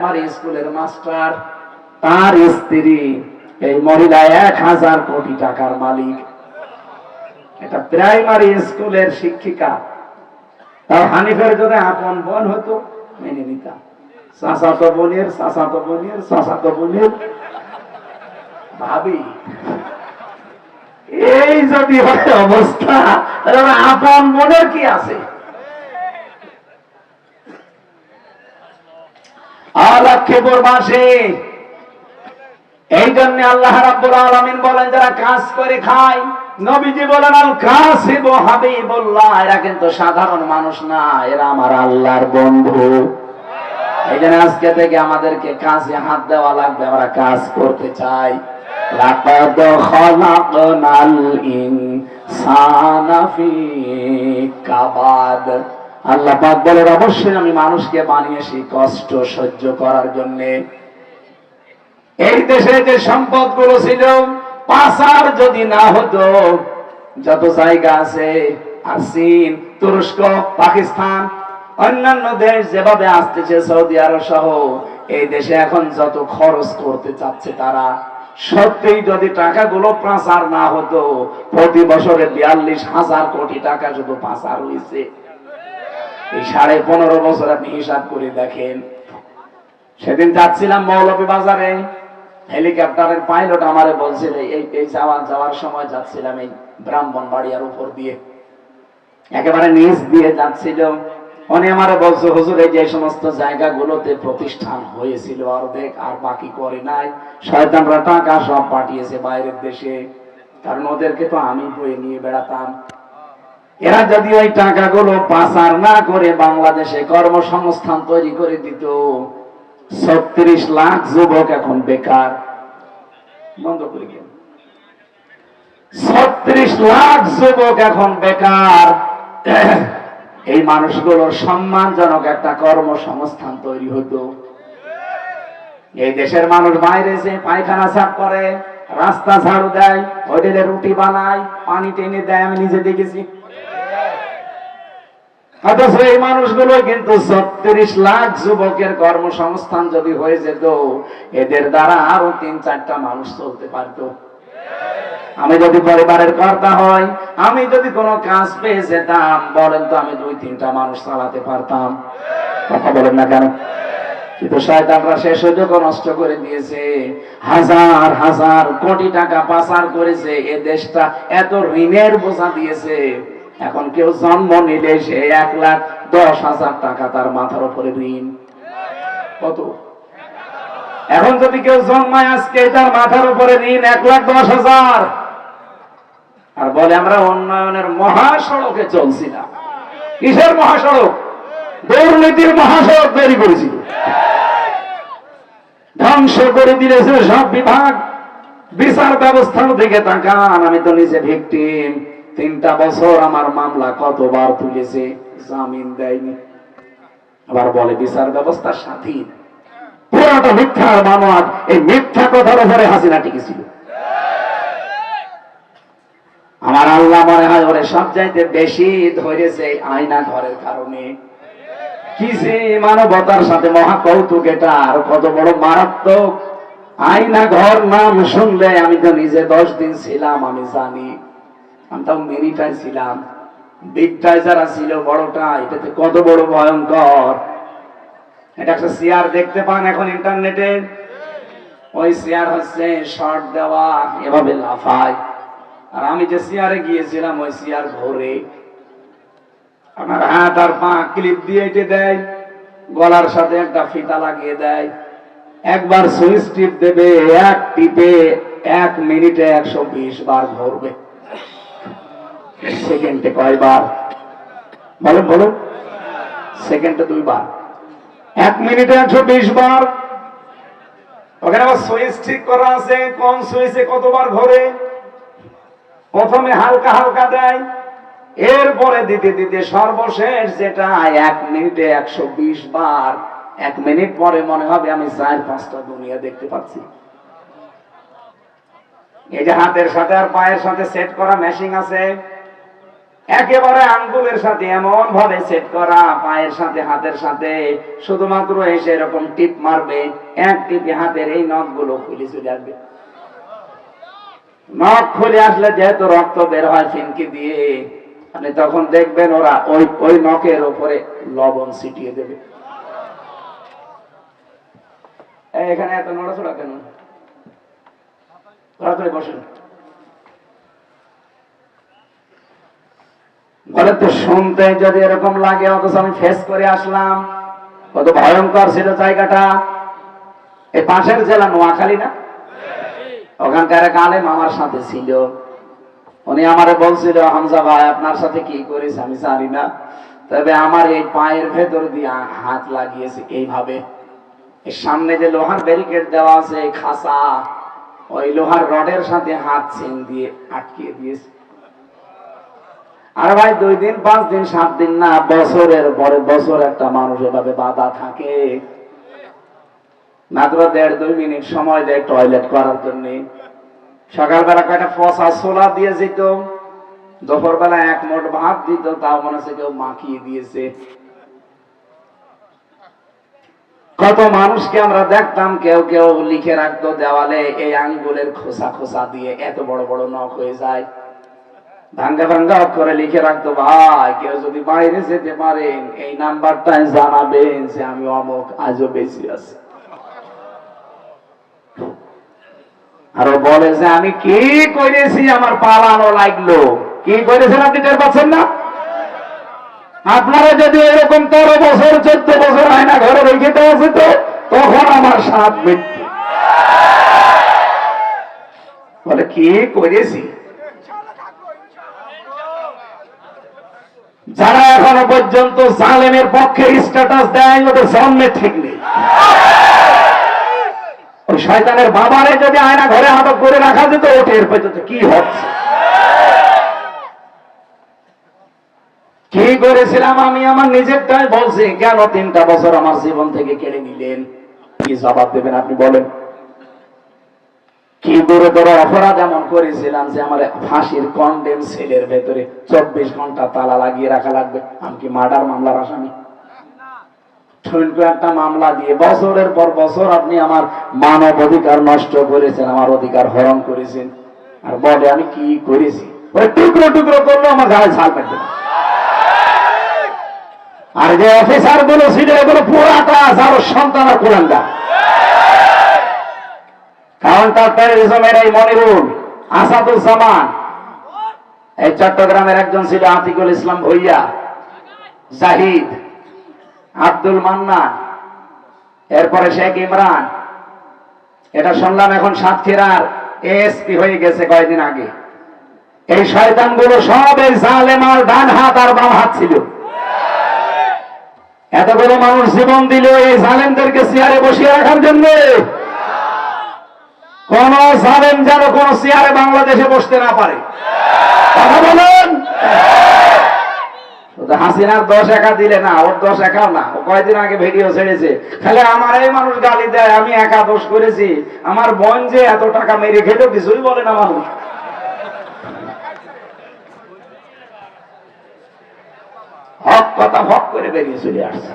আমার স্কুলের মাস্টার, তার স্ত্রী, এই মহিলা এক হাজার কোটি টাকার মালিক। এটা প্রাইমারি স্কুলের শিক্ষিকা। তার হানিফের যদি আপন বোন হতো, মেনে নিতাম। বোনের বোনের বোনের। ভাবি, এই যদি হয় অবস্থা আপন বোনের কি আছে? মাসে এই জন্য আল্লাহ রাব্বুল আলামিন বলেন, যারা কাজ করে খায়, নবীজি বলেন, আল কাসিব এরা কিন্তু সাধারণ মানুষ না, এরা আমার আল্লাহর বন্ধু। এই জন্য আজকে থেকে আমাদেরকে কাজে হাত দেওয়া লাগবে, আমরা কাজ করতে চাই। লাকাদ খালাকনাল ইনসানা ফি কাবাদ। আল্লাহ পাক বলেন, অবশ্যই আমি মানুষকে বানিয়েছি কষ্ট সহ্য করার জন্যে। এই দেশে যে সম্পদগুলো ছিল, পাচার যদি না হতো, যত জায়গা আছে আর চীন তুরস্ক, পাকিস্তান, অন্যান্য দেশ যেভাবে আসতেছে, সৌদি আরব সহ, এই দেশে এখন যত খরচ করতে চাচ্ছে তারা সত্যি যদি টাকাগুলো পাচার না হতো, প্রতি বছরে বিয়াল্লিশ হাজার কোটি টাকা শুধু পাচার হয়েছে এই সাড়ে পনেরো বছর আপনি হিসাব করে দেখেন। সেদিন যাচ্ছিলাম মৌলভী বাজারে, হেলিকপ্টারের পাইলট আমারে বলছিল এই এই যাওয়া যাওয়ার সময় যাচ্ছিলাম এই ব্রাহ্মণ বাড়িয়ার উপর দিয়ে। একেবারে নিচ দিয়ে যাচ্ছিল। উনি আমারে বলছে, হুজুর, এই যে সমস্ত জায়গাগুলোতে প্রতিষ্ঠান হয়েছিল, অর্ধেক আর বাকি করে নাই। শয়তানরা টাকা সব পাঠিয়েছে বাইরের দেশে। কারণ ওদেরকে তো আমি বয়ে নিয়ে বেড়াতাম। এরা যদি ওই টাকাগুলো পাচার না করে বাংলাদেশে কর্মসংস্থান তৈরি করে দিত, ছত্রিশ লাখ যুবক এখন বেকার। বন্ধ করে গেল ছত্রিশ লাখ যুবক এখন বেকার। এই মানুষগুলোর সম্মানজনক একটা কর্মসংস্থান তৈরি হতো। এই দেশের মানুষ বাইরে যে পায়খানা সাফ করে, রাস্তা ঝাড়ু দেয়, হোটেলে রুটি বানায়, পানি টেনে দেয়, আমি নিজে দেখেছি। অথচ এই মানুষগুলো কিন্তু ছত্রিশ লাখ যুবকের কর্মসংস্থান যদি হয়ে যেত, এদের দ্বারা আরও তিন চারটা মানুষ চলতে আমি যদি পরিবারের কর্তা হয় আমি যদি কোনো কাজ পেয়ে যেতাম, বলেন তো আমি দুই তিনটা মানুষ চালাতে পারতাম। কথা বলেন না কেন? কিন্তু শয়তানরা সে সুযোগ নষ্ট করে দিয়েছে। হাজার হাজার কোটি টাকা পাচার করেছে। এ দেশটা এত ঋণের বোঝা দিয়েছে। এখন কেউ জন্ম নিলে সে এক লাখ দশ হাজার টাকা তার মাথার উপরে ঋণ কত? এখন যদি কেউ জন্মায় আজকে তার মাথার উপরে ঋণ এক লাখ দশ হাজার। আর বলে, আমরা উন্নয়নের মহাসড়কে চলছিলাম। কিসের মহাসড়ক? দুর্নীতির মহাসড়ক তৈরি করেছিল ধ্বংস করে দিয়েছে সব বিভাগ, বিচার ব্যবস্থার দিকে তাকান, আমি তো নিজে ভিকটিম তিনটা বছর আমার মামলা কতবার তুলেছে, জামিন দেয়নি। আবার বলে, বিচার ব্যবস্থার স্বাধীন। পুরাটা মিথ্যার মামলা এই মিথ্যা কথার উপরে হাসিনা টিকেছিল। আমার আল্লাহ মনে হয় ওরে সব চাইতে বেশি ধরেছে আয়না ঘরের কারণে। কি মানবতার সাথে মহা কৌতুক এটা, আর কত বড় মারাত্মক। আয়না ঘর নাম শুনলে আমি তো নিজে দশ দিন ছিলাম, আমি জানি। আমি তাও মেরিটাই ছিলাম। বিগটায় যারা ছিল বড়টা, এটাতে কত বড় ভয়ঙ্কর। এটা একটা চেয়ার দেখতে পান এখন ইন্টারনেটে। ওই চেয়ার হচ্ছে শর্ট দেওয়া, এভাবে লাফায়। আর আমি যে চেয়ারে গিয়েছিলাম, ওই চেয়ার ঘোরে। আমার হাত আর পা ক্লিপ দিয়ে এটে দেয়, গলার সাথে একটা ফিতা লাগিয়ে দেয়। একবার সুইচ টিপ দেবে, এক টিপে এক মিনিটে একশো বিশ বার ঘুরবে। সেকেন্ডে কয়বার? বলুন বলুন। সেকেন্ডে দুইবার। এক মিনিটে একশো বিশ বার। ওখানে আবার সুইচ ঠিক করা আছে। কোন সুইচে কতবার ঘোরে? প্রথমে হালকা হালকা দেয়। এরপরে দিতে দিতে সর্বশেষ যেটা, এক মিনিটে একশো বিশ বার। এক মিনিট পরে মনে হবে আমি চার পাঁচটা দুনিয়া দেখতে পাচ্ছি। এই যে হাতের সাথে আর পায়ের সাথে সেট করা মেশিন আছে। একেবারে আঙ্গুলের সাথে এমন ভাবে সেট করা, পায়ের সাথে, হাতের সাথে, শুধুমাত্র এসে এরকম টিপ মারবে, এক টিপে হাতের এই নখগুলো খুলে চলে আসবে। নখ খুলে আসলে যেহেতু রক্ত বের হয় ফিনকি দিয়ে, আপনি তখন দেখবেন ওরা ওই ওই নখের উপরে লবণ ছিটিয়ে দেবে। এখানে এত নড়াচড়া কেন? তাড়াতাড়ি বসেন। বলে তো শুনতে যদি এরকম লাগে, অথচ আমি ফেস করে আসলাম। কত ভয়ঙ্কর ছিল জায়গাটা। এই পাশের জেলা নোয়াখালী না? ওখানকার এক আলেম আমার সাথে ছিল। উনি আমারে বলছিল, হামজা ভাই, আপনার সাথে কি করেছে আমি জানি না। তবে আমার এই পায়ের ভেতর দিয়ে হাত লাগিয়েছে এইভাবে। সামনে যে লোহার ব্যারিকেড দেওয়া আছে খাসা ওই লোহার রডের সাথে হাত চেন দিয়ে আটকিয়ে দিয়েছে। আর ভাই, দুই দিন, পাঁচ দিন, সাত দিন না, বছরের পরে বছর একটা মানুষ এভাবে বাধা থাকে। মাত্র দেড় দুই মিনিট সময় দেয় টয়লেট করার জন্য। সকালবেলা কয়টা ফসা ছোলা দিয়ে যেত দুপুর বেলা এক মোট ভাত দিত, তাও মনে হচ্ছে কেউ মাখিয়ে দিয়েছে। কত মানুষকে আমরা দেখতাম, কেউ কেউ লিখে রাখতো দেওয়ালে, এই আঙ্গুলের খোসা খোসা দিয়ে এত বড় বড় নখ হয়ে যায়। ভাঙ্গা ভাঙ্গা করে লিখে রাখতো, ভাই, কেউ যদি বাইরে যেতে পারেন এই নাম্বারটাই জানাবেন যে আমি অমুক, আজও বেশি আছি। আরও বলে যে, আমি কি করেছি? আমার পালানো লাগল। কি করেছেন আপনি টের পাচ্ছেন না? আপনারা যদি এরকম তেরো বছর, চোদ্দ বছর হয় না ঘরে রেখে দেওয়া যেত, তখন আমার সাত মৃত্যু বলে, কি করেছি? যারা এখনও পর্যন্ত জালেমের পক্ষে স্ট্যাটাস দেয় ওদের জন্মে ঠিক নেই। ওই শয়তানের বাবারে যদি আয়না ঘরে আটক করে রাখা যেত এর পর্যন্ত কি হচ্ছে? কি করেছিলাম আমি? আমার নিজেরটাই বলছি, কেন তিনটা বছর আমার জীবন থেকে কেড়ে নিলেন? কি জবাব দেবেন আপনি বলেন। কি গুরুতর অপরাধ এমন করেছিলাম যে আমার ফাঁসির কন্ডেম সেলের ভেতরে চব্বিশ ঘণ্টা তালা লাগিয়ে রাখা লাগবে। আমি কি মার্ডার মামলার আসামি? একটা মামলা দিয়ে বছরের পর বছর আপনি আমার মানব অধিকার নষ্ট করেছেন, আমার অধিকার হরণ করেছেন। আর বলে, আমি কি করেছি? টুকরো টুকরো করল, আমার গায়ে ঝাল পেতে আর যে অফিসারগুলো ছিল, এগুলো পুরাটা যার সন্তান আর কোরআনটা কাউন্টার টেরোরিজমের এই মনিরুল, আসাদুজ্জামান। এই চট্টগ্রামের একজন ছিল আতিকুল ইসলাম ভইয়া, জাহিদ, আব্দুল মান্নান, এরপরে শেখ ইমরান। এটা শুনলাম এখন সাতক্ষীরার এসপি হয়ে গেছে কয়েকদিন আগে। এই শয়তানগুলো সব এই জালেমার ডান হাত আর বাম হাত ছিল। এতগুলো মানুষ জীবন দিল এই জালেমদেরকে চেয়ারে বসিয়ে রাখার জন্য। কোন জালেম যেন কোন চেয়ারে বাংলাদেশে বসতে না পারে। কথা বলেন? হাসিনার দশ একা দিলে না, ওর দশ একা না, ও কয়দিন আগে ভিডিও ছেড়েছে। খালি আমার এই মানুষ গালি দেয়, আমি একা দোষ করেছি। আমার বোন যে এত টাকা মেরে খেলেও কিছুই বলে না মানুষ। হক কথা হক করে বেরিয়ে চলে আসছে।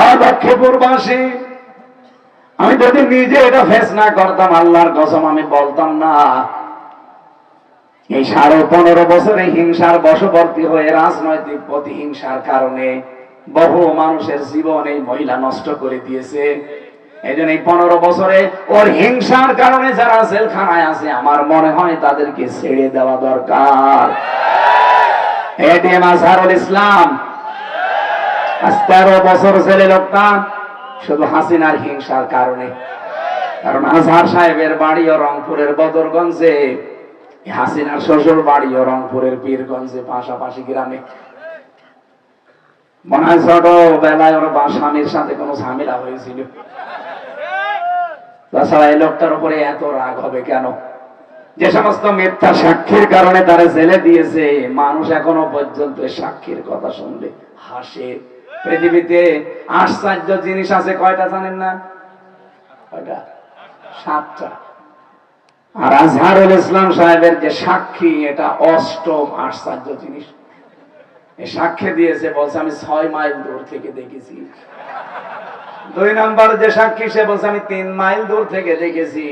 আর লক্ষ্মীপুরবাসী আমি যদি নিজে এটা ফেস না করতাম, আল্লাহর কসম আমি বলতাম না। এই সাড়ে পনেরো বছরে হিংসার বশবর্তী হয়ে রাজনৈতিক প্রতিহিংসার কারণে বহু মানুষের জীবন এই মহিলা নষ্ট করে দিয়েছে। এই জন্য এই পনেরো বছরে ওর হিংসার কারণে যারা জেলখানায় আছে, আমার মনে হয় তাদেরকে ছেড়ে দেওয়া দরকার। এটিএম আজহারুল ইসলাম আজ তেরো বছর ছেলে লোকটা শুধু হাসিনার হিংসার কারণে। কারণ আজহার সাহেবের বাড়িও রংপুরের বদরগঞ্জে হাসিনার শ্বশুর বাড়িও রংপুরের পীরগঞ্জে, পাশাপাশি গ্রামে। মনে হয় ছোট বেলায় ওর বা স্বামীর সাথে কোনো ঝামেলা হয়েছিল। তাছাড়া এই লোকটার উপরে এত রাগ হবে কেন? যে সমস্ত মিথ্যা সাক্ষীর কারণে তারা জেলে দিয়েছে, মানুষ এখনও পর্যন্ত সাক্ষীর কথা শুনলে হাসে। পৃথিবীতে আশ্চর্য জিনিস আছে, কয়টা জানেন না? কয়টা? সাতটা। আর আজহারুল ইসলাম সাহেবের যে সাক্ষী, এটা অষ্টম আশ্চর্য জিনিস। সাক্ষী দিয়েছে, বলছে, আমি ছয় মাইল দূর থেকে দেখেছি। দুই নাম্বার যে সাক্ষী, সে বলছে, আমি তিন মাইল দূর থেকে দেখেছি।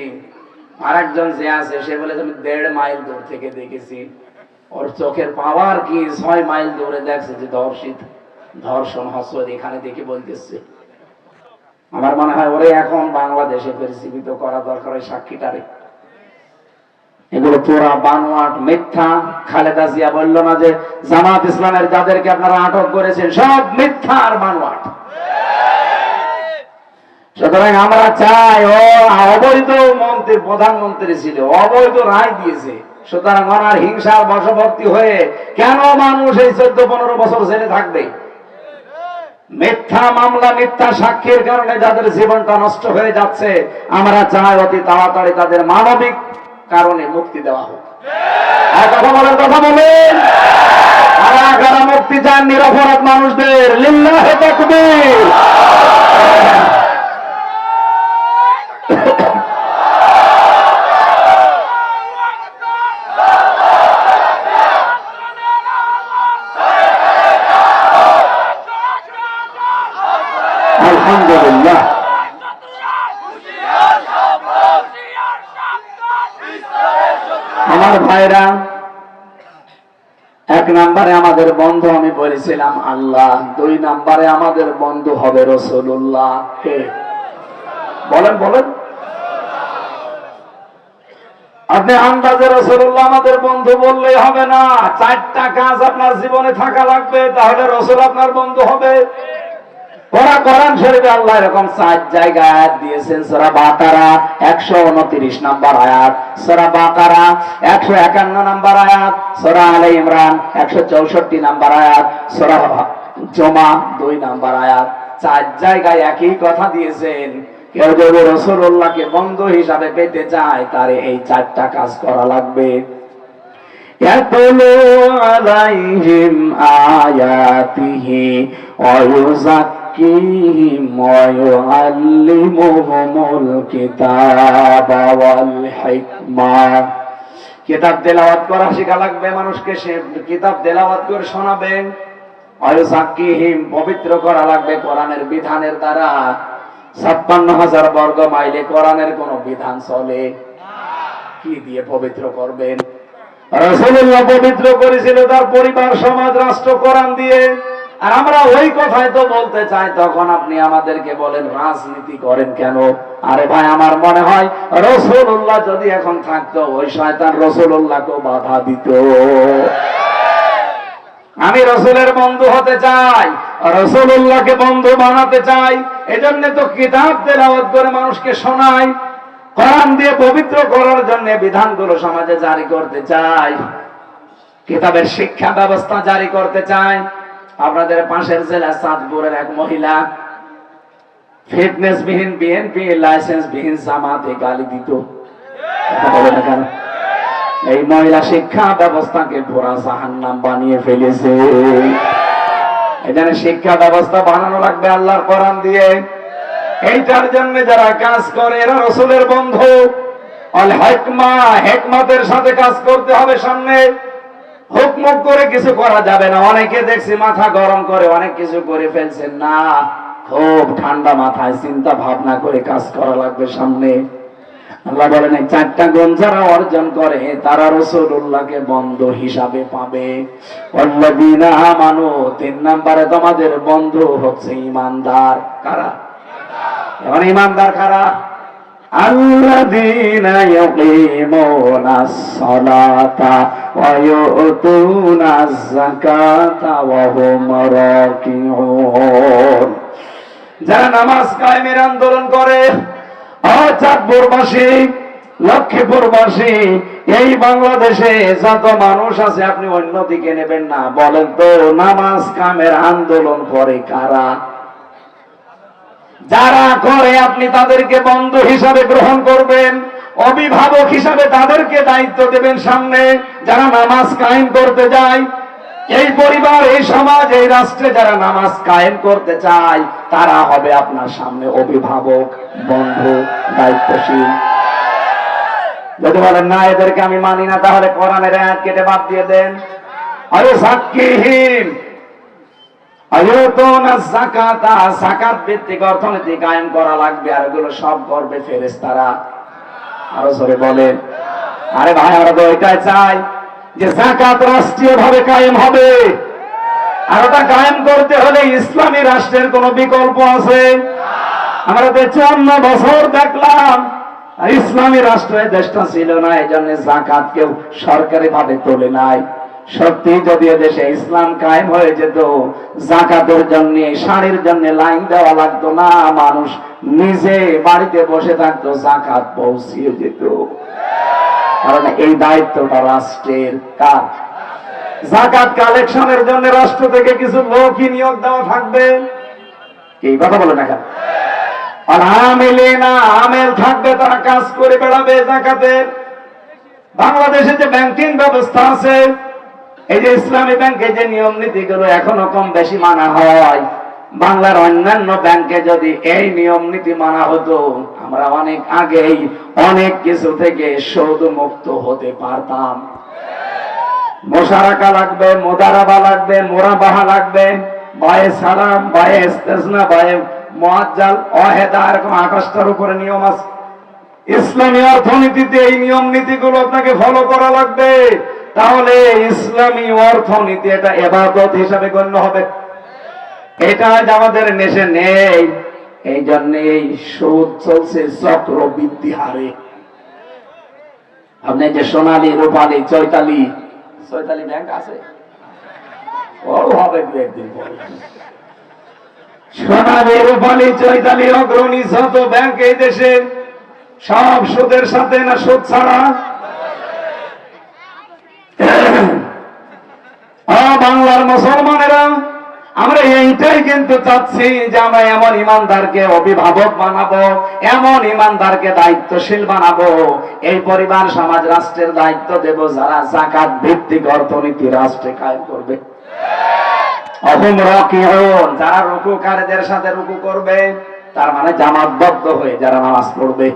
আর একজন যে আছে, সে বলে আমি দেড় মাইল দূর থেকে দেখেছি। ওর চোখের পাওয়ার কি? ছয় মাইল দূরে দেখছে যে ধর্ষিত ধর্ষণ হসর এখানে দেখে বলতেছে। আমার মনে হয় ওরে এখন বাংলাদেশে পরিচালিত করা দরকার ওই সাক্ষীটারে। এগুলো পুরা বানোয়াট মিথ্যা। খালেদা জিয়া বলল না যে জামাত ইসলামের যাদেরকে আপনারা আটক করেছেন, সব মিথ্যা আর বানোয়াট। সুতরাং আমরা চাই, ও অবৈধ মন্ত্রী, প্রধানমন্ত্রী ছিল, অবৈধ রায় দিয়েছে। সুতরাং ওনার হিংসার বশবর্তী হয়ে কেন মানুষ এই চোদ্দ পনেরো বছর জেলে থাকবে? মিথ্যা মামলা, মিথ্যা সাক্ষীর কারণে যাদের জীবনটা নষ্ট হয়ে যাচ্ছে, আমরা চাই অতি তাড়াতাড়ি তাদের মানবিক কারণে মুক্তি দেওয়া হোক। কথা বলেন। কথা মুক্তি চান, নিরপরাধ মানুষদের, লিল্লাহে তাকবীর। নম্বরে আমাদের বন্ধু আমি বলেছিলাম, আল্লাহ, দুই নম্বরে আমাদের বন্ধু হবে রসুল্লাহ বলেন বলেন। আপনি আন্দাজে রসুল্লাহ আমাদের বন্ধু বললেই হবে না। চারটা কাজ আপনার জীবনে থাকা লাগবে, তাহলে রসুল আপনার বন্ধু হবে। পড়া কোরআন শরীফে আল্লাহ এরকম চার জায়গায় আয়াত দিয়েছেন সূরা বাকারা 129 নাম্বার আয়াত সূরা বাকারা 151 নাম্বার আয়াত সূরা আলে ইমরান 164 নাম্বার আয়াত সূরা জমা 2 নাম্বার আয়াত চার জায়গায় একই কথা দিয়েছেন কেউ যদি রাসূলুল্লাহকে বন্ধু হিসাবে পেতে চায় তারে এই চারটা কাজ করা লাগবে يتلو عليهم آياته ويزكيهم ويعلمهم الكتاب والحكمة কিতাব তেলাওয়াত করা শেখা লাগবে মানুষকে সে কিতাব তেলাওয়াত করে শোনাবেন অয়ুসাকিহিম পবিত্র করা লাগবে কোরআনের বিধানের দ্বারা ছাপ্পান্ন হাজার বর্গ মাইলে কোরআনের কোন বিধান চলে কি দিয়ে পবিত্র করবেন রসুল্লাহ পবিত্র করেছিল তার পরিবার সমাজ রাষ্ট্র কোরআন দিয়ে আর আমরা ওই কথাই তো বলতে চাই, তখন আপনি আমাদেরকে বলেন, রাজনীতি করেন কেন? আরে ভাই, আমার মনে হয় রসুল্লাহ যদি এখন থাকতো, ওই শয়তান রসুল্লাহকে বাধা দিত। আমি রসুলের বন্ধু হতে চাই রসুল্লাহকে বন্ধু বানাতে চাই, এজন্য তো কিতাব তেলাওয়াত করে মানুষকে শোনাই, কোরআন দিয়ে পবিত্র করার জন্য বিধানগুলো সমাজে জারি করতে চাই, কিতাবের শিক্ষা ব্যবস্থা জারি করতে চাই আপনাদের পাশের জেলা সাতপুরের এক মহিলা বিএনপি জামাতে গালি দিত। এই মহিলা শিক্ষা ব্যবস্থাকে পুরা জাহান্নাম বানিয়ে ফেলেছে। এখানে শিক্ষা ব্যবস্থা বানানো লাগবে আল্লাহর কোরআন দিয়ে। এইটার জন্য যারা কাজ করে, এরা রসুলের বন্ধু। হেকমা, হেকমতের সাথে কাজ করতে হবে সামনে। হুকমুক করে কিছু করা যাবে না। অনেকে দেখছি মাথা গরম করে, অনেক কিছু করে ফেলছেন। না, খুব ঠান্ডা মাথায় চিন্তা ভাবনা করে কাজ করা লাগবে সামনে। আল্লাহ বলেন, এই চারটা গুণ যারা অর্জন করে, তারা রসুল্লাহকে বন্ধু হিসাবে পাবে। অল্লাদিনা তিন নম্বরে তোমাদের বন্ধু হচ্ছে ইমানদার। কারা? এখন ইমানদার কারা? الذين يقيمون الصلاة ويؤتون الزكاة وهم راكعون যারা নামাজ কায়েমের আন্দোলন করে চাঁদপুরবাসী লক্ষ্মীপুরবাসী এই বাংলাদেশে যত মানুষ আছে আপনি অন্যদিকে নেবেন না বলেন তো নামাজ কামের আন্দোলন করে কারা যারা করে আপনি তাদেরকে বন্ধু হিসাবে গ্রহণ করবেন, অভিভাবক হিসাবে তাদেরকে দায়িত্ব দেবেন সামনে, যারা নামাজ কায়েম করতে যায়, এই পরিবার, এই সমাজ, এই রাষ্ট্রে যারা নামাজ কায়েম করতে চায়, তারা হবে আপনার সামনে অভিভাবক, বন্ধু, দায়িত্বশীল। যদি বলেন, না, এদেরকে আমি মানি না, তাহলে কোরআনের আয়াত কেটে বাদ দিয়ে দেন। আরে সাক্ষীহীন। অর্থনীতি করা লাগবে, আর এগুলো সব ফেরেশতারা। আরও ভাই, আমরা তো এটাই চাই যে রাষ্ট্রীয় ভাবে কায়েম হবে। আর ওটা করতে হলে ইসলামী রাষ্ট্রের কোন বিকল্প আছে। আমরা তো চুয়ান্ন বছর দেখলাম ইসলামী রাষ্ট্রের দেশটা ছিল না এই জন্য জাকাত কেউ সরকারি ভাবে তোলে নাই। সত্যি যদি দেশে ইসলাম কায়েম হয়ে যেত, জাকাতের জন্য, শাড়ির জন্য লাইন দেওয়া লাগতো না, মানুষ নিজে বাড়িতে বসে থাকতো, জাকাত পৌঁছিয়ে যেত কারণ এই দায়িত্বটা রাষ্ট্রের কার জাকাত কালেকশনের জন্য রাষ্ট্র থেকে কিছু লোকই নিয়োগ দেওয়া থাকবে। এই কথা বলে কেন? আর আমেলে না, আমেল থাকবে, তারা কাজ করে বেড়াবে জাকাতের। বাংলাদেশে যে ব্যাংকিং ব্যবস্থা আছে এই যে ইসলামী ব্যাংকে যে নিয়ম নীতিগুলো এখনও কম বেশি মানা হয়, বাংলার অন্যান্য ব্যাংকে যদি এই নিয়ম নীতি মানা হতো, আমরা অনেক আগেই অনেক কিছু থেকে সৌদ মুক্ত হতে পারতাম। মোশারাকা লাগবে, মোদারাবা লাগবে, মোরাবাহা লাগবে, বায়ে সালাম, বায়ে ইস্তেজনা, বায়ে মুআজ্জাল, অহেদা, এরকম আকাশটার উপরে নিয়ম আছে। ইসলামী অর্থনীতিতে এই নিয়ম নীতিগুলো আপনাকে ফলো করা লাগবে। তাহলে ইসলামী অর্থনীতি এটা এবাদত হিসাবে গণ্য হবে। এটা আজ আমাদের নেশে নেই। এই জন্য এই সুদ চলছে চক্রবৃদ্ধি হারে। আপনি যে সোনালী, রূপালী, চৈতালি চৈতালি ব্যাংক আছে? সব সুদের সাথে না সুদ ছাড়া? বাংলার মুসলমানেরা, আমরা এইটাই কিন্তু চাচ্ছি যে আমরা এমন ইমানদারকে অভিভাবক বানাবো, এমন ইমানদারকে দায়িত্বশীল বানাবো। এই পরিবার সমাজ রাষ্ট্রের দায়িত্ব দেব যারা জাকাত ভিত্তিক অর্থনীতি রাষ্ট্রে কায়েম করবে। যারা রুকুকারীদের সাথে রুকু করবে, তার মানে জামাতবদ্ধ হয়ে যারা নামাজ পড়বে।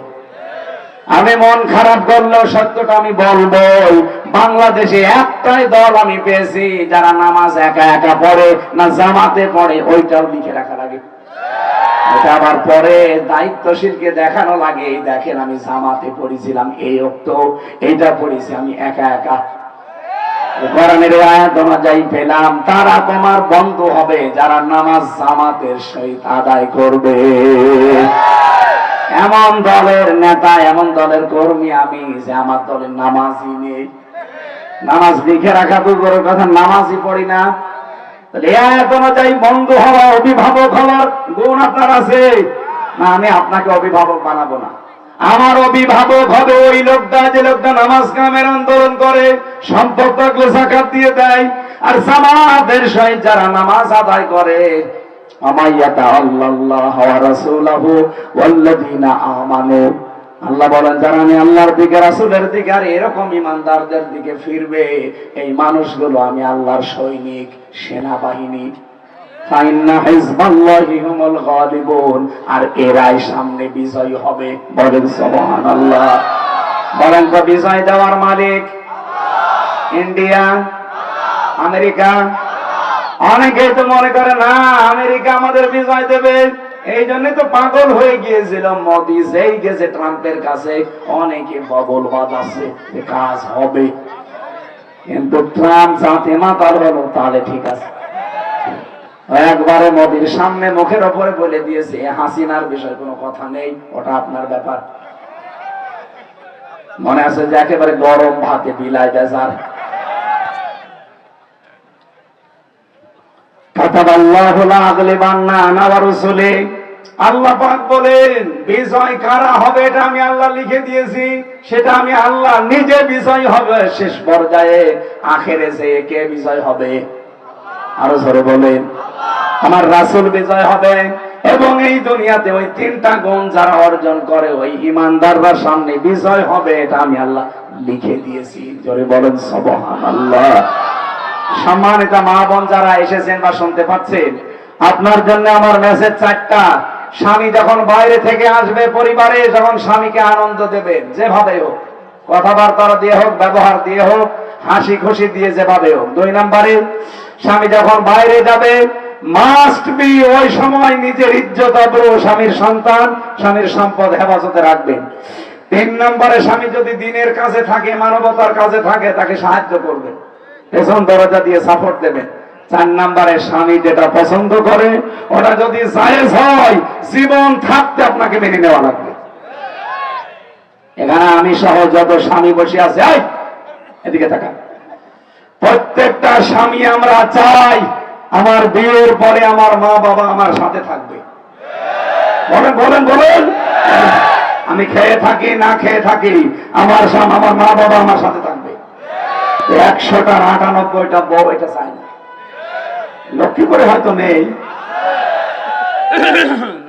আমি মন খারাপ করলেও সত্যটা আমি বলবই বাংলাদেশে একটাই দল আমি পেয়েছি, যারা নামাজ একা একা পড়ে, না জামাতে পড়ে, ওইটাও লিখে রাখা লাগে। এটা আবার পরে দায়িত্বশীলকে দেখানো লাগে, এই দেখেন আমি জামাতে পড়েছিলাম এই অক্ত এইটা পড়েছি আমি একা একা। কোরআনের আয়াত অনুযায়ী পেলাম, তারা তোমার বন্ধু হবে, যারা নামাজ জামাতের সহিত আদায় করবে। এমন দলের নেতা, এমন দলের কর্মী আমি যে আমার দলের নামাজই নেই। নামাজ লিখে রাখা তো বড় কথা, নামাজই পড়ি না। হওয়া অভিভাবক হওয়ার গুণ আপনার আছে? না, আমি আপনাকে অভিভাবক বানাবো না। আমার অভিভাবক হবে ওই লোকটা যে লোকটা নামাজ কামের আন্দোলন করে, সম্পদ দিয়ে দেয়। আর জামাতের সহিত যারা নামাজ আদায় করে আল্লাহ আল্লাহ বলেন, যারা আমি আল্লাহর দিকে, রাসূলের দিকে আর এরকম ইমানদারদের দিকে ফিরবে, এই মানুষগুলো আমি আল্লাহর সৈনিক, সেনাবাহিনী। আর এরাই সামনে বিজয় হবে। বলেন, সুবহানাল্লাহ। বলেন তো, বিজয় দেওয়ার মালিক? ইন্ডিয়া? আমেরিকা? অনেকেই তো মনে করে, না, আমেরিকা আমাদের বিজয় দেবে। এই জন্য তো পাগল হয়ে গিয়েছিল মোদি যেই গেছে ট্রাম্পের কাছে, অনেকে বগলবাদ আছে যে কাজ হবে। কিন্তু ট্রাম্প যাতে মাতাল হলো তাহলে ঠিক আছে। একবারে মোদির সামনে মুখের ওপরে বলে দিয়েছে হাসিনার বিষয়ে কোনো কথা নেই, ওটা আপনার ব্যাপার। মনে আছে যে একেবারে গরম ভাতে বিলায় দেয় আল্লাহ বলেন, বিজয় কারা হবে এটা আমি আল্লাহ লিখে দিয়েছি, সেটা আমি আল্লাহ নিজে বিজয় হবে, শেষ পর্যায়ে কে বিজয় হবে? আরও বলেন। আমার রাসূল বিজয় হবে এবং এই দুনিয়াতে ওই তিনটা গুণ যারা অর্জন করে, ওই ইমানদাররা সামনে বিজয় হবে, এটা আমি আল্লাহ লিখে দিয়েছি। জোরে বলেন, সুবহানাল্লাহ। সম্মানিত মা বোন যারা এসেছেন বা শুনতে পাচ্ছেন, আপনার জন্য আমার মেসেজ চারটা। স্বামী যখন বাইরে থেকে আসবে পরিবারে, যখন স্বামীকে আনন্দ দেবেন যেভাবে হোক, কথাবার্তা দিয়ে হোক, ব্যবহার দিয়ে হোক, হাসি খুশি দিয়ে যেভাবে হোক। দুই নম্বরে, স্বামী যখন বাইরে যাবে মাস্ট বি ওই সময় নিজের ইজ্জত আবরু স্বামীর সন্তান, স্বামীর সম্পদ হেফাজতে রাখবেন। তিন নম্বরে, স্বামী যদি দিনের কাছে থাকে, মানবতার কাছে থাকে, তাকে সাহায্য করবেন। পেছন দরজা দিয়ে সাপোর্ট দেবেন চার নম্বরে স্বামী যেটা পছন্দ করে, ওটা যদি জায়েজ হয়, জীবন থাকতে আপনাকে মেনে নেওয়া লাগবে। এখানে আমি সহ যত স্বামী বসে আছে এদিকে তাকা প্রত্যেকটা স্বামী আমরা চাই, আমার বিয়ের পরে আমার মা বাবা আমার সাথে থাকবে। বলেন বলেন বলেন। আমি খেয়ে থাকি, না খেয়ে থাকি, আমার স্বামী, আমার মা বাবা আমার সাথে থাকবে। একশোটা আটানব্বইটা বউ এটা চাই না। লক্ষ্মী করে হয়তো নেই।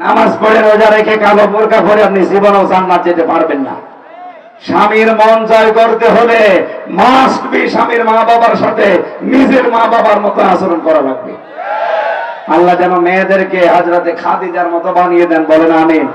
নামাজ পড়ে রোজা রেখে কালো বোরকা পরে আপনি জীবনেও জান্নাত যেতে পারবেন না। স্বামীর মন জয় করতে হলে মাস্ট বি স্বামীর মা বাবার সাথে নিজের মা বাবার মতো আচরণ করা লাগবে। আল্লাহ যেন মেয়েদেরকে হাজরাতে খাদিজার মতো বানিয়ে দেন, বলেন আমিন।